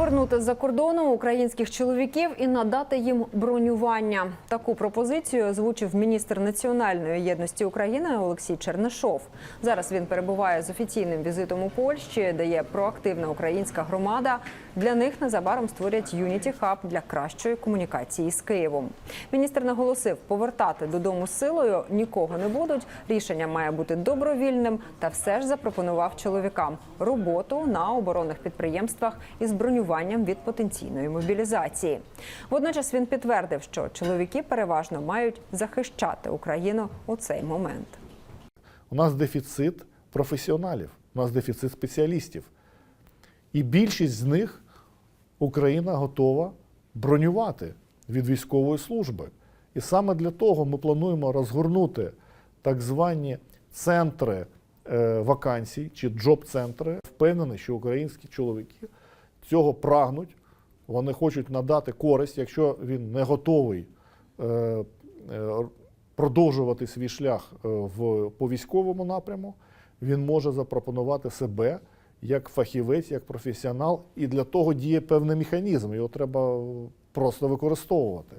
Повернути з-за кордону українських чоловіків і надати їм бронювання. Таку пропозицію озвучив міністр національної єдності України Олексій Чернишов. Зараз він перебуває з офіційним візитом у Польщі, де є проактивна українська громада. Для них незабаром створять Unity Hub для кращої комунікації з Києвом. Міністр наголосив, повертати додому силою нікого не будуть. Рішення має бути добровільним та все ж запропонував чоловікам роботу на оборонних підприємствах із бронюванням від потенційної мобілізації. Водночас він підтвердив, що чоловіки переважно мають захищати Україну у цей момент. У нас дефіцит професіоналів, у нас дефіцит спеціалістів. І більшість з них Україна готова бронювати від військової служби. І саме для того ми плануємо розгорнути так звані центри е, вакансій чи джоб-центри. Впевнений, що українські чоловіки цього прагнуть. Вони хочуть надати користь, якщо він не готовий е, е, продовжувати свій шлях е, в, по військовому напряму, він може запропонувати себе як фахівець, як професіонал, і для того діє певний механізм. Його треба просто використовувати.